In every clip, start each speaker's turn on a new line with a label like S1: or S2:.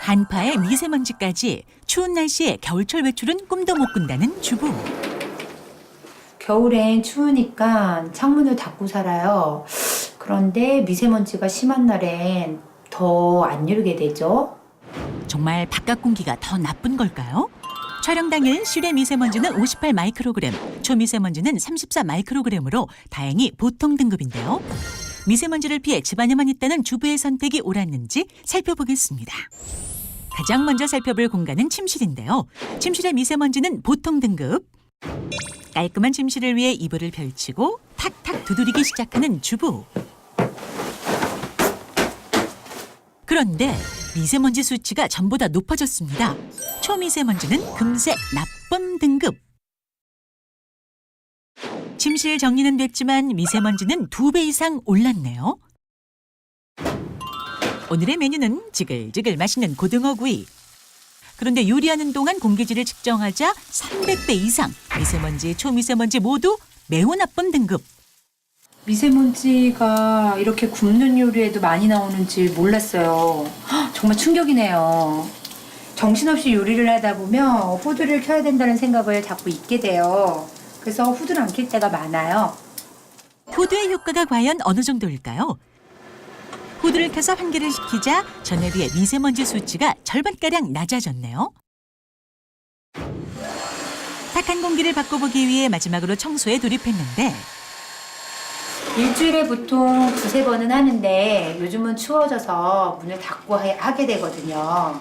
S1: 한파에 미세먼지까지 추운 날씨에 겨울철 외출은 꿈도 못 꾼다는 주부.
S2: 겨울엔 추우니까 창문을 닫고 살아요. 그런데 미세먼지가 심한 날엔 더안 열게 되죠.
S1: 정말 바깥 공기가 더 나쁜 걸까요? 촬영 당일 실외 미세먼지는 58 마이크로그램, 초미세먼지는 34 마이크로그램으로 다행히 보통 등급인데요. 미세먼지를 피해 집안에만 있다는 주부의 선택이 옳았는지 살펴보겠습니다. 가장 먼저 살펴볼 공간은 침실인데요. 침실의 미세먼지는 보통 등급. 깔끔한 침실을 위해 이불을 펼치고 탁탁 두드리기 시작하는 주부. 그런데 미세먼지 수치가 전보다 높아졌습니다. 초미세먼지는 금세 나쁨 등급. 침실 정리는 됐지만 미세먼지는 두 배 이상 올랐네요. 오늘의 메뉴는 지글지글 맛있는 고등어 구이. 그런데 요리하는 동안 공기질을 측정하자 300배 이상 미세먼지, 초미세먼지 모두 매우 나쁨 등급.
S2: 미세먼지가 이렇게 굽는 요리에도 많이 나오는지 몰랐어요. 헉, 정말 충격이네요. 정신없이 요리를 하다 보면 후드를 켜야 된다는 생각을 자꾸 잊게 돼요. 그래서 후드를 안 켤 때가 많아요.
S1: 후드의 효과가 과연 어느 정도일까요? 후드를 켜서 환기를 시키자 전에 비해 미세먼지 수치가 절반가량 낮아졌네요. 탁한 공기를 바꿔보기 위해 마지막으로 청소에 돌입했는데
S2: 일주일에 보통 두세 번은 하는데 요즘은 추워져서 문을 닫고 하- 하게 되거든요.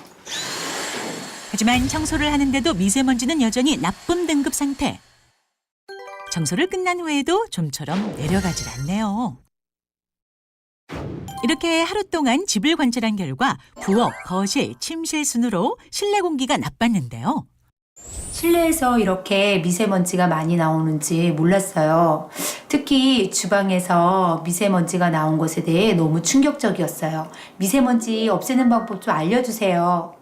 S1: 하지만 청소를 하는데도 미세먼지는 여전히 나쁨 등급 상태. 청소를 끝난 후에도 좀처럼 내려가질 않네요. 이렇게 하루 동안 집을 관찰한 결과 부엌, 거실, 침실 순으로 실내 공기가 나빴는데요.
S2: 실내에서 이렇게 미세먼지가 많이 나오는지 몰랐어요. 특히 주방에서 미세먼지가 나온 것에 대해 너무 충격적이었어요. 미세먼지 없애는 방법 좀 알려주세요.